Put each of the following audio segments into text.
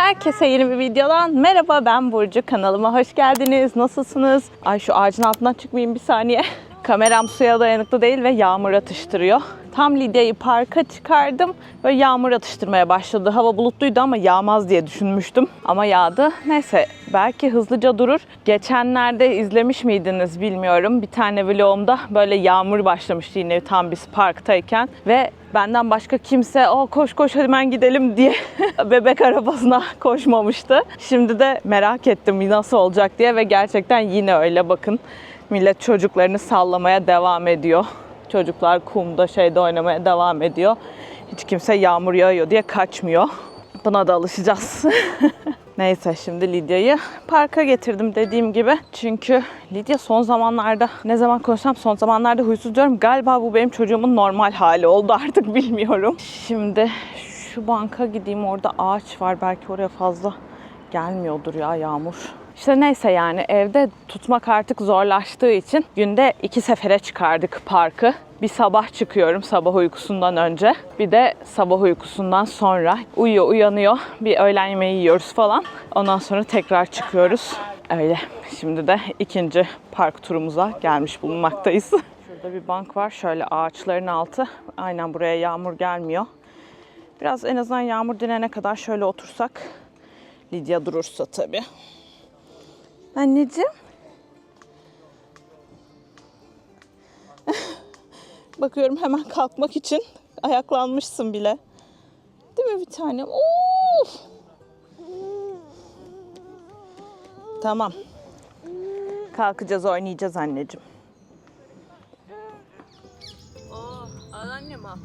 Herkese yeni bir videodan merhaba ben Burcu kanalıma hoş geldiniz. Nasılsınız? Ay şu ağacın altından çıkmayayım bir saniye. Kameram suya dayanıklı değil ve yağmur atıştırıyor. Tam Lidya'yı parka çıkardım ve yağmur atıştırmaya başladı. Hava bulutluydu ama yağmaz diye düşünmüştüm. Ama yağdı. Neyse belki hızlıca durur. Geçenlerde izlemiş miydiniz bilmiyorum. Bir tane vlogumda böyle yağmur başlamıştı yine tam biz parktayken. Ve benden başka kimse o koş koş hemen gidelim diye bebek arabasına koşmamıştı. Şimdi de merak ettim nasıl olacak diye ve gerçekten yine öyle bakın. Millet çocuklarını sallamaya devam ediyor. Çocuklar kumda şeyde oynamaya devam ediyor. Hiç kimse yağmur yağıyor diye kaçmıyor. Buna da alışacağız. Neyse şimdi Lidya'yı parka getirdim dediğim gibi. Çünkü Lidya son zamanlarda ne zaman konuşsam son zamanlarda huysuz diyorum. Galiba bu benim çocuğumun normal hali oldu artık bilmiyorum. Şimdi şu banka gideyim orada ağaç var. Belki oraya fazla gelmiyordur ya yağmur. İşte neyse yani evde tutmak artık zorlaştığı için günde iki sefere çıkardık parkı. Bir sabah çıkıyorum sabah uykusundan önce. Bir de sabah uykusundan sonra uyuyor uyanıyor. Bir öğlen yemeği yiyoruz falan. Ondan sonra tekrar çıkıyoruz. Öyle. Şimdi de ikinci park turumuza gelmiş bulunmaktayız. Şurada bir bank var. Şöyle ağaçların altı. Aynen buraya yağmur gelmiyor. Biraz en azından yağmur dinene kadar şöyle otursak. Lidya durursa tabii. Anneciğim. Bakıyorum hemen kalkmak için ayaklanmışsın bile. Değil mi bir tanem? Of! Tamam. Kalkacağız, oynayacağız anneciğim. Oh, annem al.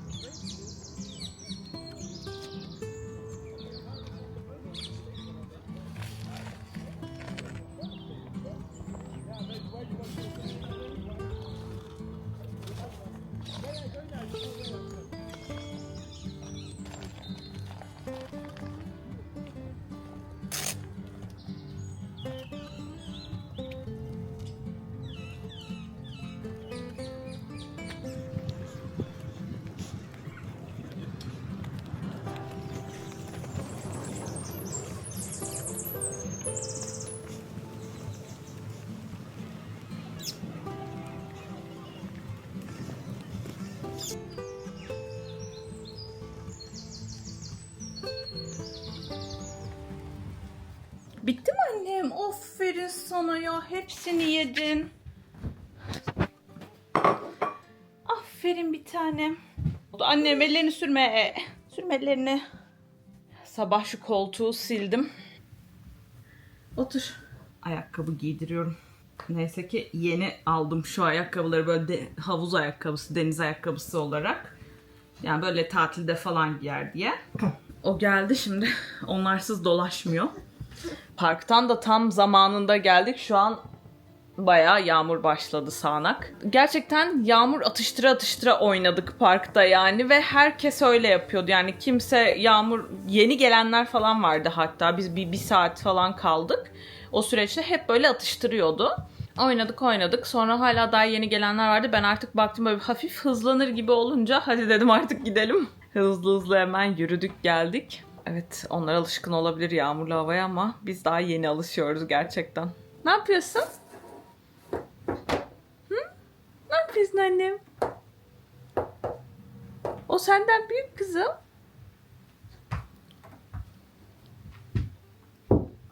Aferin sana ya. Hepsini yedin. Aferin bir tanem. Annem ellerini sürme. Sürme ellerini. Sabah şu koltuğu sildim. Otur. Ayakkabı giydiriyorum. Neyse ki yeni aldım şu ayakkabıları böyle de, havuz ayakkabısı, deniz ayakkabısı olarak. Yani böyle tatilde falan giyer diye. O geldi şimdi. Onlarsız dolaşmıyor. Parktan da tam zamanında geldik. Şu an bayağı yağmur başladı sağanak. Gerçekten yağmur atıştıra atıştıra oynadık parkta yani ve herkes öyle yapıyordu. Yani kimse yağmur yeni gelenler falan vardı hatta biz bir, bir saat falan kaldık. O süreçte hep böyle atıştırıyordu. Oynadık oynadık. Sonra hala daha yeni gelenler vardı. Ben artık baktım böyle hafif hızlanır gibi olunca hadi dedim artık gidelim. Hızlı hızlı hemen yürüdük geldik. Evet onlar alışkın olabilir yağmurlu havaya ama biz daha yeni alışıyoruz gerçekten. Ne yapıyorsun? Hı? Ne yapıyorsun annem? O senden büyük kızım.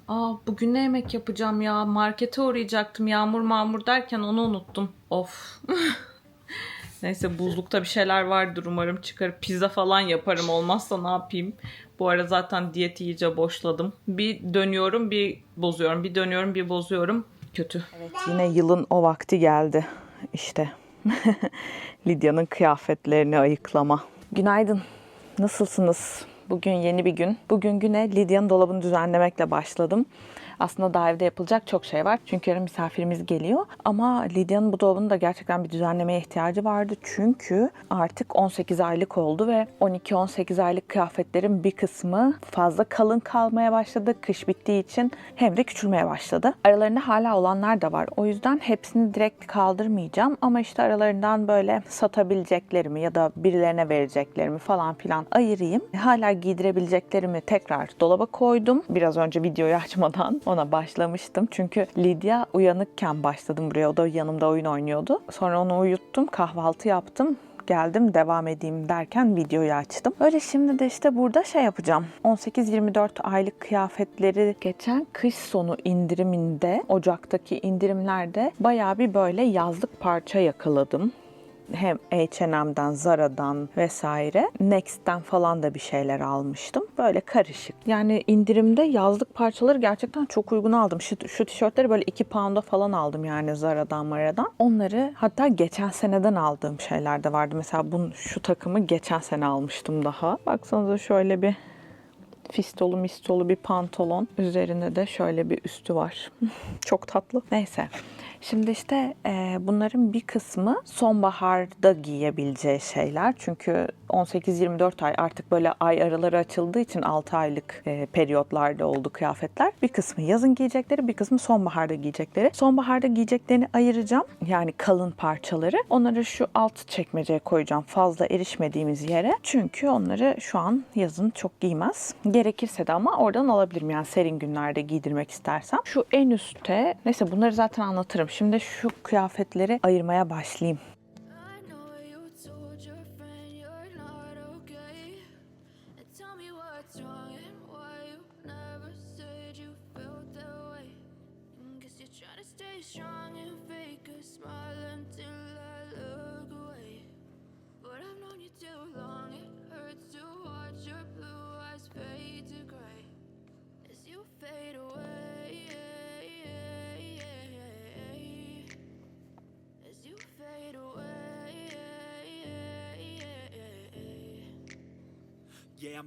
Aa bugün ne yemek yapacağım ya? Markete uğrayacaktım yağmur mağmur derken onu unuttum. Of. Neyse buzlukta bir şeyler vardır umarım çıkarıp pizza falan yaparım olmazsa ne yapayım. Bu ara zaten diyeti iyice boşladım. Bir dönüyorum bir bozuyorum bir dönüyorum bir bozuyorum. Kötü. Evet yine yılın o vakti geldi işte. Lidya'nın kıyafetlerini ayıklama. Günaydın. Nasılsınız? Bugün yeni bir gün. Bugün güne Lidya'nın dolabını düzenlemekle başladım. Aslında daha evde yapılacak çok şey var. Çünkü yarın misafirimiz geliyor. Ama Lidya'nın bu dolabının da gerçekten bir düzenlemeye ihtiyacı vardı. Çünkü artık 18 aylık oldu ve 12-18 aylık kıyafetlerin bir kısmı fazla kalın kalmaya başladı. Kış bittiği için hem de küçülmeye başladı. Aralarında hala olanlar da var. O yüzden hepsini direkt kaldırmayacağım. Ama işte aralarından böyle satabileceklerimi ya da birilerine vereceklerimi falan filan ayırayım. Hala giydirebileceklerimi tekrar dolaba koydum. Biraz önce videoyu açmadan ona başlamıştım. Çünkü Lidya uyanıkken başladım buraya. O da yanımda oyun oynuyordu. Sonra onu uyuttum, kahvaltı yaptım geldim devam edeyim derken videoyu açtım. Öyle şimdi de işte burada şey yapacağım. 18-24 aylık kıyafetleri geçen kış sonu indiriminde Ocak'taki indirimlerde bayağı bir böyle yazlık parça yakaladım hem H&M'den, Zara'dan vesaire Next'ten falan da bir şeyler almıştım. Böyle karışık. Yani indirimde yazlık parçaları gerçekten çok uygun aldım. Şu, şu tişörtleri böyle 2 pound'a falan aldım yani Zara'dan, Mara'dan. Onları hatta geçen seneden aldığım şeyler de vardı. Mesela bunu, şu takımı geçen sene almıştım daha. Baksanıza şöyle bir fistolu mistolu bir pantolon. Üzerinde de şöyle bir üstü var. Çok tatlı. Neyse. Şimdi işte e, bunların bir kısmı sonbaharda giyebileceği şeyler. Çünkü 18-24 ay artık böyle ay araları açıldığı için 6 aylık e, periyotlarda oldu kıyafetler. Bir kısmı yazın giyecekleri, bir kısmı sonbaharda giyecekleri. Sonbaharda giyeceklerini ayıracağım. Yani kalın parçaları. Onları şu alt çekmeceye koyacağım fazla erişmediğimiz yere. Çünkü onları şu an yazın çok giymez. Gerekirse de ama oradan alabilirim yani serin günlerde giydirmek istersem. Şu en üstte, neyse bunları zaten anlatırım. Şimdi şu kıyafetleri ayırmaya başlayayım. Trying to stay strong and fake a smile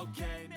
Okay,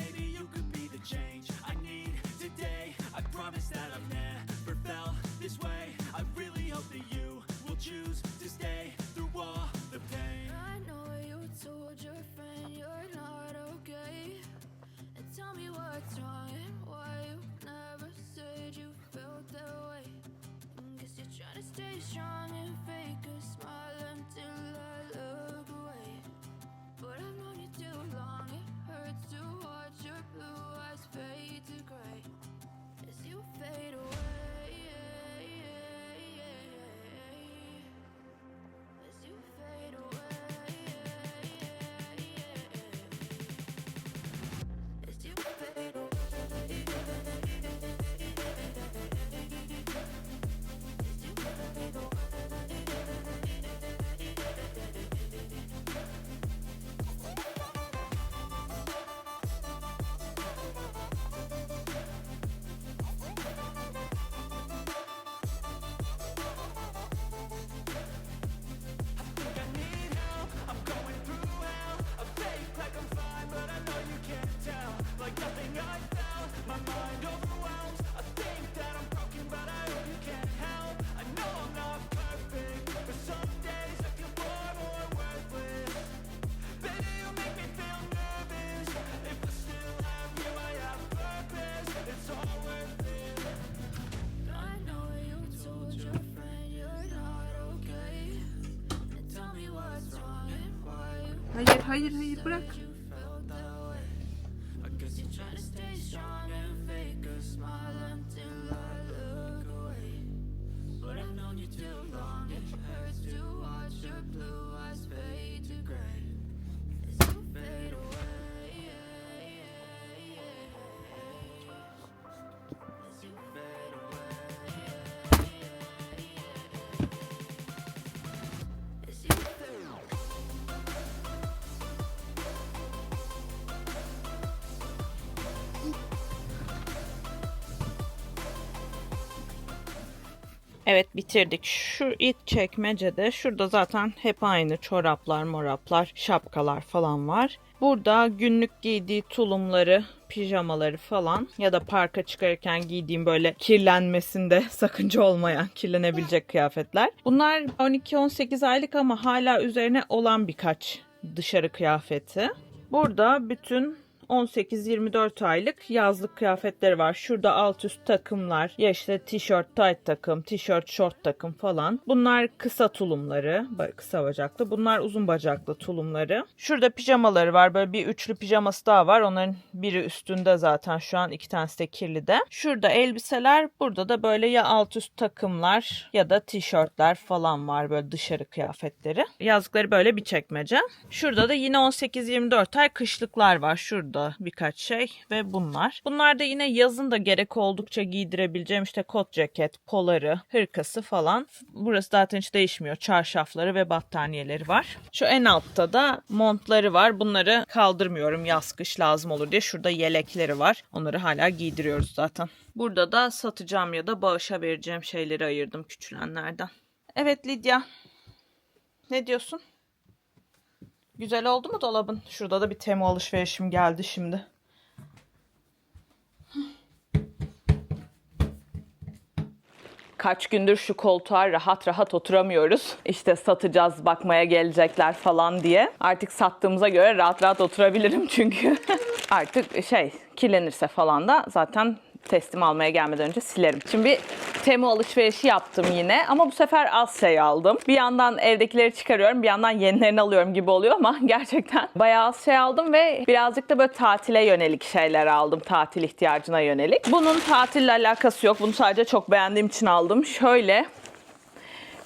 Hayır, hayır, bırak. Evet bitirdik. Şu ilk çekmecede şurada zaten hep aynı çoraplar, moraplar, şapkalar falan var. Burada günlük giydiği tulumları, pijamaları falan ya da parka çıkarken giydiğim böyle kirlenmesinde sakınca olmayan, kirlenebilecek kıyafetler. Bunlar 12-18 aylık ama hala üzerine olan birkaç dışarı kıyafeti. Burada bütün 18-24 aylık yazlık kıyafetleri var. Şurada alt üst takımlar. Ya işte tişört, tight takım, tişört, short takım falan. Bunlar kısa tulumları. Kısa bacaklı. Bunlar uzun bacaklı tulumları. Şurada pijamaları var. Böyle bir üçlü pijaması daha var. Onların biri üstünde zaten şu an. iki tanesi de kirli de. Şurada elbiseler. Burada da böyle ya alt üst takımlar ya da tişörtler falan var. Böyle dışarı kıyafetleri. Yazlıkları böyle bir çekmece. Şurada da yine 18-24 ay kışlıklar var. Şurada birkaç şey ve bunlar. Bunlar da yine yazın da gerek oldukça giydirebileceğim işte kot ceket, poları, hırkası falan. Burası zaten hiç değişmiyor. Çarşafları ve battaniyeleri var. Şu en altta da montları var. Bunları kaldırmıyorum yaz kış lazım olur diye. Şurada yelekleri var. Onları hala giydiriyoruz zaten. Burada da satacağım ya da bağışa vereceğim şeyleri ayırdım küçülenlerden. Evet Lidya. Ne diyorsun? Güzel oldu mu dolabın? Şurada da bir temo alışverişim geldi şimdi. Kaç gündür şu koltuğa rahat rahat oturamıyoruz. İşte satacağız, bakmaya gelecekler falan diye. Artık sattığımıza göre rahat rahat oturabilirim çünkü artık şey kirlenirse falan da zaten teslim almaya gelmeden önce silerim. Şimdi bir Temu alışverişi yaptım yine ama bu sefer az şey aldım. Bir yandan evdekileri çıkarıyorum bir yandan yenilerini alıyorum gibi oluyor ama gerçekten bayağı az şey aldım ve birazcık da böyle tatile yönelik şeyler aldım. Tatil ihtiyacına yönelik. Bunun tatille alakası yok. Bunu sadece çok beğendiğim için aldım. Şöyle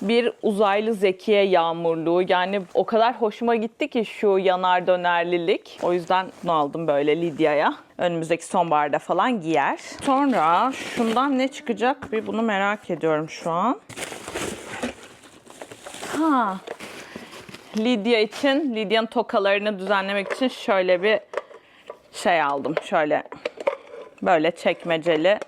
bir uzaylı zekiye yağmurluğu. Yani o kadar hoşuma gitti ki şu yanar dönerlilik. O yüzden bunu aldım böyle Lidya'ya. Önümüzdeki sonbaharda falan giyer. Sonra şundan ne çıkacak bir bunu merak ediyorum şu an. Ha. Lidya için, Lidya'nın tokalarını düzenlemek için şöyle bir şey aldım. Şöyle böyle çekmeceli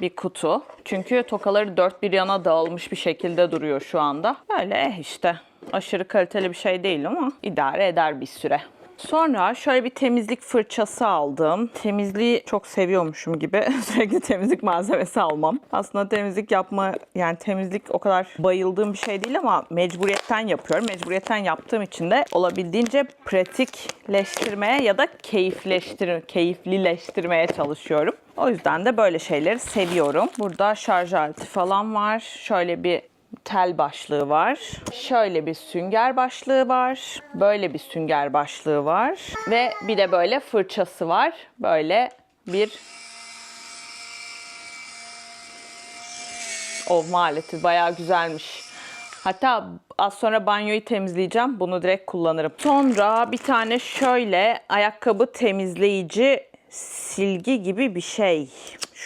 bir kutu. Çünkü tokaları dört bir yana dağılmış bir şekilde duruyor şu anda. Böyle eh işte aşırı kaliteli bir şey değil ama idare eder bir süre. Sonra şöyle bir temizlik fırçası aldım. Temizliği çok seviyormuşum gibi sürekli temizlik malzemesi almam. Aslında temizlik yapma yani temizlik o kadar bayıldığım bir şey değil ama mecburiyetten yapıyorum. Mecburiyetten yaptığım için de olabildiğince pratikleştirmeye ya da keyifleştir keyiflileştirmeye çalışıyorum. O yüzden de böyle şeyleri seviyorum. Burada şarj aleti falan var. Şöyle bir tel başlığı var. Şöyle bir sünger başlığı var. Böyle bir sünger başlığı var. Ve bir de böyle fırçası var. Böyle bir ovma aleti. Bayağı güzelmiş. Hatta az sonra banyoyu temizleyeceğim. Bunu direkt kullanırım. Sonra bir tane şöyle ayakkabı temizleyici silgi gibi bir şey.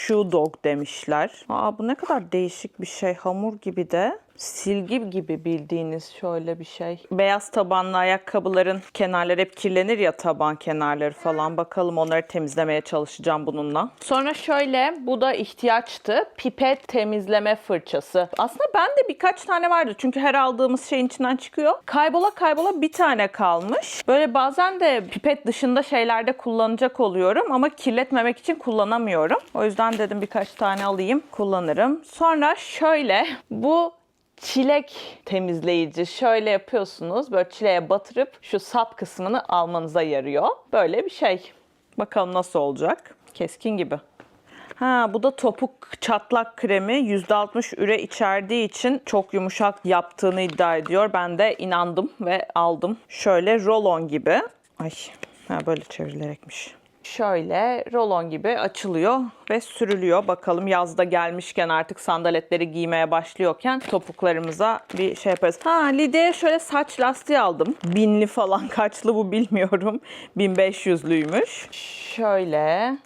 Shoe dog demişler. Aa bu ne kadar değişik bir şey. Hamur gibi de. Silgi gibi bildiğiniz şöyle bir şey. Beyaz tabanlı ayakkabıların kenarları hep kirlenir ya taban kenarları falan. Bakalım onları temizlemeye çalışacağım bununla. Sonra şöyle bu da ihtiyaçtı. Pipet temizleme fırçası. Aslında bende birkaç tane vardı. Çünkü her aldığımız şeyin içinden çıkıyor. Kaybola kaybola bir tane kalmış. Böyle bazen de pipet dışında şeylerde kullanacak oluyorum ama kirletmemek için kullanamıyorum. O yüzden dedim birkaç tane alayım, kullanırım. Sonra şöyle bu çilek temizleyici şöyle yapıyorsunuz. Böyle çileğe batırıp şu sap kısmını almanıza yarıyor. Böyle bir şey. Bakalım nasıl olacak. Keskin gibi. Ha bu da topuk çatlak kremi %60 üre içerdiği için çok yumuşak yaptığını iddia ediyor. Ben de inandım ve aldım. Şöyle rolon gibi. Ay ha böyle çevrilerekmiş. Şöyle rolon gibi açılıyor ve sürülüyor. Bakalım yazda gelmişken artık sandaletleri giymeye başlıyorken topuklarımıza bir şey yaparız. Ha Lide'ye şöyle saç lastiği aldım. Binli falan kaçlı bu bilmiyorum. 1500'lüymüş. Şöyle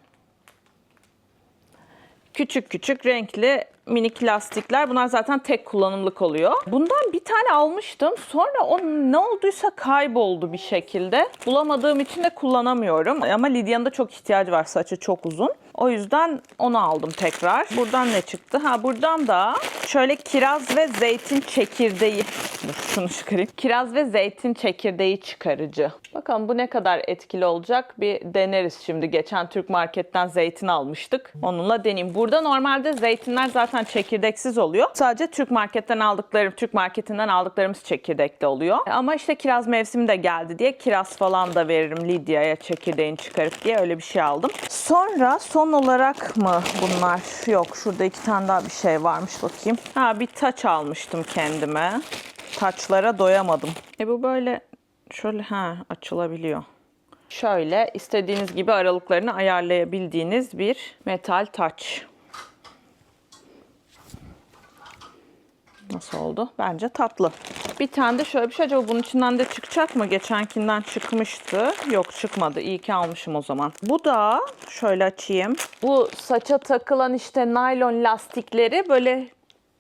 küçük küçük renkli minik lastikler. Bunlar zaten tek kullanımlık oluyor. Bundan bir tane almıştım. Sonra o ne olduysa kayboldu bir şekilde. Bulamadığım için de kullanamıyorum. Ama Lidya'nın da çok ihtiyacı var. Saçı çok uzun. O yüzden onu aldım tekrar. Buradan ne çıktı? Ha buradan da şöyle kiraz ve zeytin çekirdeği. Dur şunu çıkarayım. Kiraz ve zeytin çekirdeği çıkarıcı. Bakalım bu ne kadar etkili olacak bir deneriz şimdi. Geçen Türk marketten zeytin almıştık. Onunla deneyeyim. Burada normalde zeytinler zaten çekirdeksiz oluyor. Sadece Türk marketten aldıklarım, Türk marketinden aldıklarımız çekirdekli oluyor. Ama işte kiraz mevsimi de geldi diye kiraz falan da veririm Lidya'ya çekirdeğini çıkarıp diye öyle bir şey aldım. Sonra son olarak mı bunlar? Yok şurada iki tane daha bir şey varmış bakayım. Ha bir taç almıştım kendime. Taçlara doyamadım. E bu böyle şöyle ha açılabiliyor. Şöyle istediğiniz gibi aralıklarını ayarlayabildiğiniz bir metal taç. Nasıl oldu? Bence tatlı. Bir tane de şöyle bir şey. Acaba bunun içinden de çıkacak mı? Geçenkinden çıkmıştı. Yok çıkmadı. İyi ki almışım o zaman. Bu da şöyle açayım. Bu saça takılan işte naylon lastikleri böyle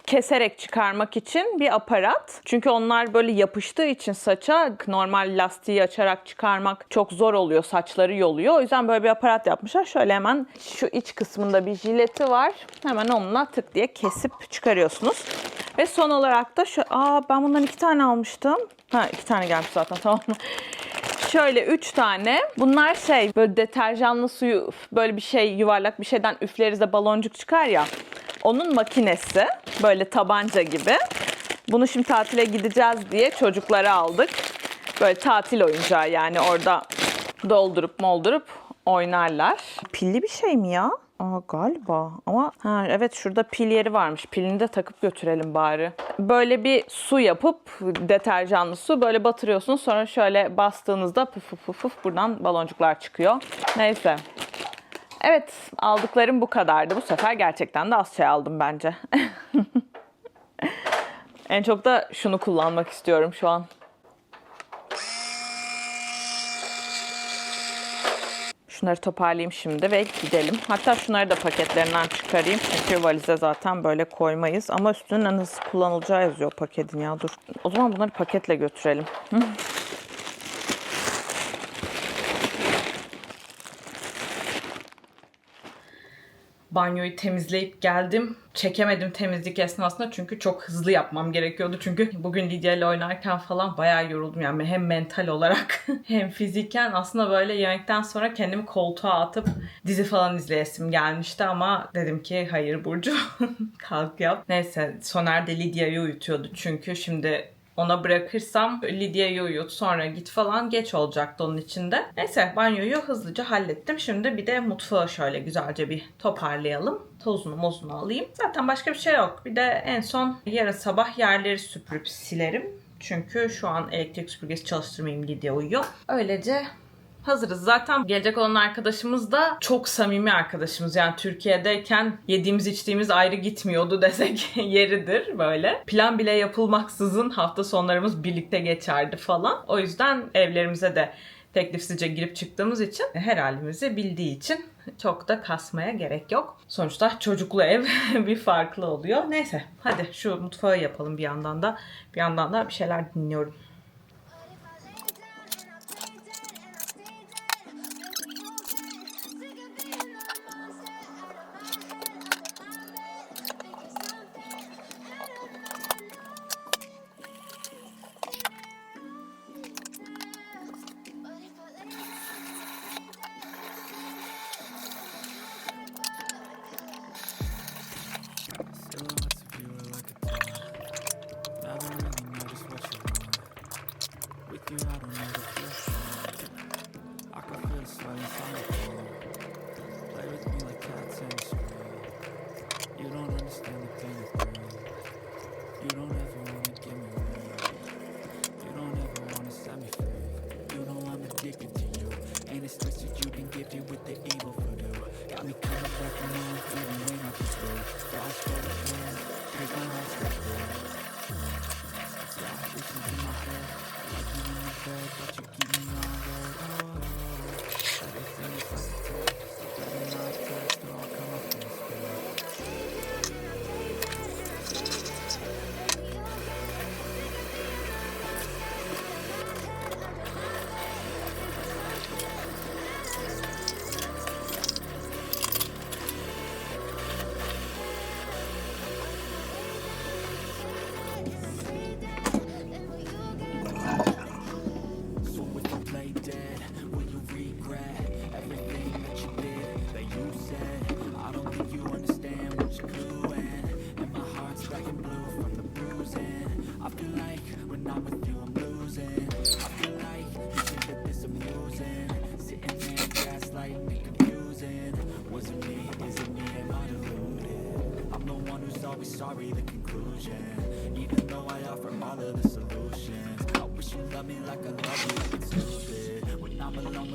keserek çıkarmak için bir aparat. Çünkü onlar böyle yapıştığı için saça normal lastiği açarak çıkarmak çok zor oluyor. Saçları yoluyor. O yüzden böyle bir aparat yapmışlar. Şöyle hemen şu iç kısmında bir jileti var. Hemen onunla tık diye kesip çıkarıyorsunuz. Ve son olarak da şu... Aa ben bundan iki tane almıştım. Ha iki tane gelmiş zaten tamam? Şöyle üç tane. Bunlar şey böyle deterjanlı suyu böyle bir şey yuvarlak bir şeyden üfleriz de baloncuk çıkar ya. Onun makinesi böyle tabanca gibi. Bunu şimdi tatile gideceğiz diye çocuklara aldık. Böyle tatil oyuncağı yani orada doldurup moldurup oynarlar. Pilli bir şey mi ya? Aa, galiba ama ha, evet şurada pil yeri varmış. Pilini de takıp götürelim bari. Böyle bir su yapıp deterjanlı su böyle batırıyorsunuz. Sonra şöyle bastığınızda puf puf puf puf buradan baloncuklar çıkıyor. Neyse. Evet aldıklarım bu kadardı. Bu sefer gerçekten de az şey aldım bence. en çok da şunu kullanmak istiyorum şu an. Şunları toparlayayım şimdi ve gidelim. Hatta şunları da paketlerinden çıkarayım. Çünkü valize zaten böyle koymayız. Ama üstüne nasıl kullanılacağı yazıyor paketin ya. Dur. O zaman bunları paketle götürelim. Hı? Banyoyu temizleyip geldim. Çekemedim temizlik esnasında çünkü çok hızlı yapmam gerekiyordu. Çünkü bugün Lidya ile oynarken falan bayağı yoruldum. Yani hem mental olarak hem fiziken aslında böyle yemekten sonra kendimi koltuğa atıp dizi falan izleyesim gelmişti ama dedim ki hayır Burcu kalk yap. Neyse Soner de Lidya'yı uyutuyordu çünkü şimdi ona bırakırsam Lidya'yı uyut sonra git falan geç olacaktı onun içinde. Neyse banyoyu hızlıca hallettim. Şimdi bir de mutfağı şöyle güzelce bir toparlayalım. Tozunu mozunu alayım. Zaten başka bir şey yok. Bir de en son yarın sabah yerleri süpürüp silerim. Çünkü şu an elektrik süpürgesi çalıştırmayayım Lidya uyuyor. Öylece hazırız. Zaten gelecek olan arkadaşımız da çok samimi arkadaşımız. Yani Türkiye'deyken yediğimiz içtiğimiz ayrı gitmiyordu desek yeridir böyle. Plan bile yapılmaksızın hafta sonlarımız birlikte geçerdi falan. O yüzden evlerimize de teklifsizce girip çıktığımız için her halimizi bildiği için çok da kasmaya gerek yok. Sonuçta çocuklu ev bir farklı oluyor. Neyse hadi şu mutfağı yapalım bir yandan da. Bir yandan da bir şeyler dinliyorum.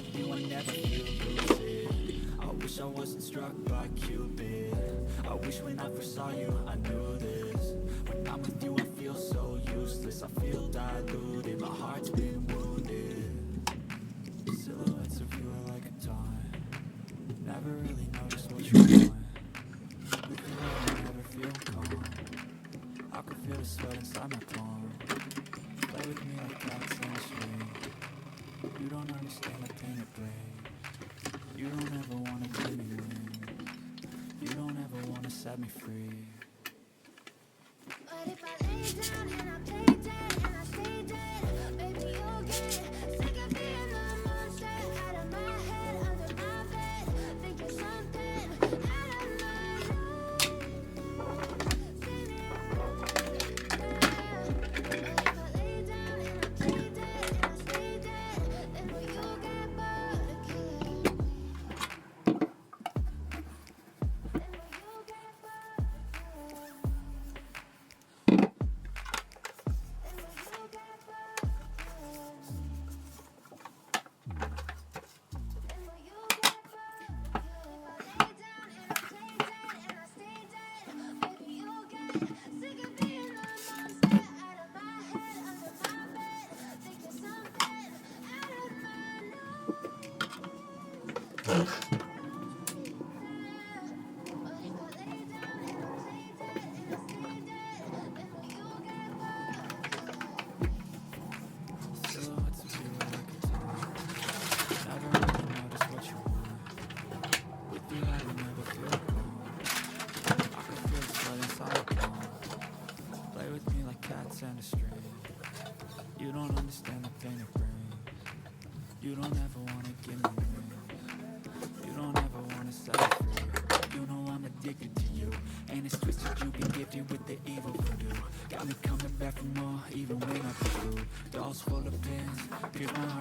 with you, I never feel lucid I wish I wasn't struck by Cupid. I wish when I first saw you, I knew this. When I'm with you, I feel so useless. I feel diluted, my heart's been wounded. infected with the evil voodoo. Got me coming back for more even when I do Dolls full of pins, pierce my heart.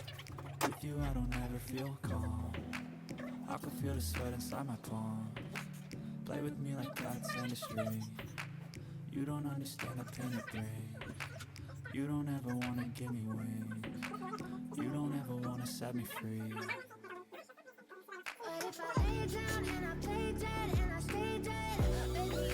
With you, I don't ever feel calm. I can feel the sweat inside my palm. Play with me like that's industry. You don't understand the pain it brings. You don't ever wanna give me wings. You don't ever wanna set me free. But if I lay down and I play dead and I stay dead? Baby,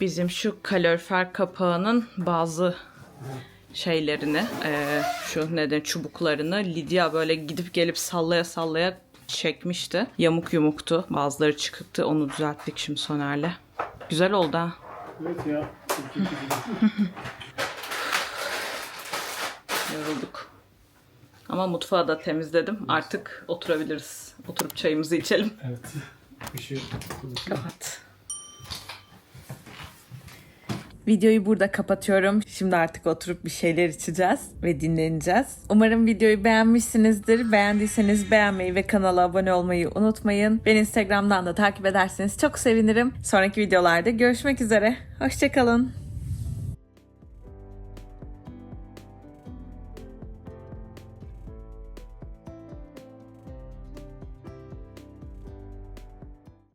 Bizim şu kalorifer kapağının bazı şeylerini, eee, şu neden çubuklarını Lidya böyle gidip gelip sallaya sallaya çekmişti. Yamuk yumuktu. Bazıları çıktı. Onu düzelttik şimdi Soner'le. Güzel oldu ha. Evet ya. Yorulduk. Ama mutfağı da temizledim. Artık oturabiliriz. Oturup çayımızı içelim. evet. Işığı Kapat. Videoyu burada kapatıyorum. Şimdi artık oturup bir şeyler içeceğiz ve dinleneceğiz. Umarım videoyu beğenmişsinizdir. Beğendiyseniz beğenmeyi ve kanala abone olmayı unutmayın. Beni Instagram'dan da takip ederseniz çok sevinirim. Sonraki videolarda görüşmek üzere. Hoşçakalın.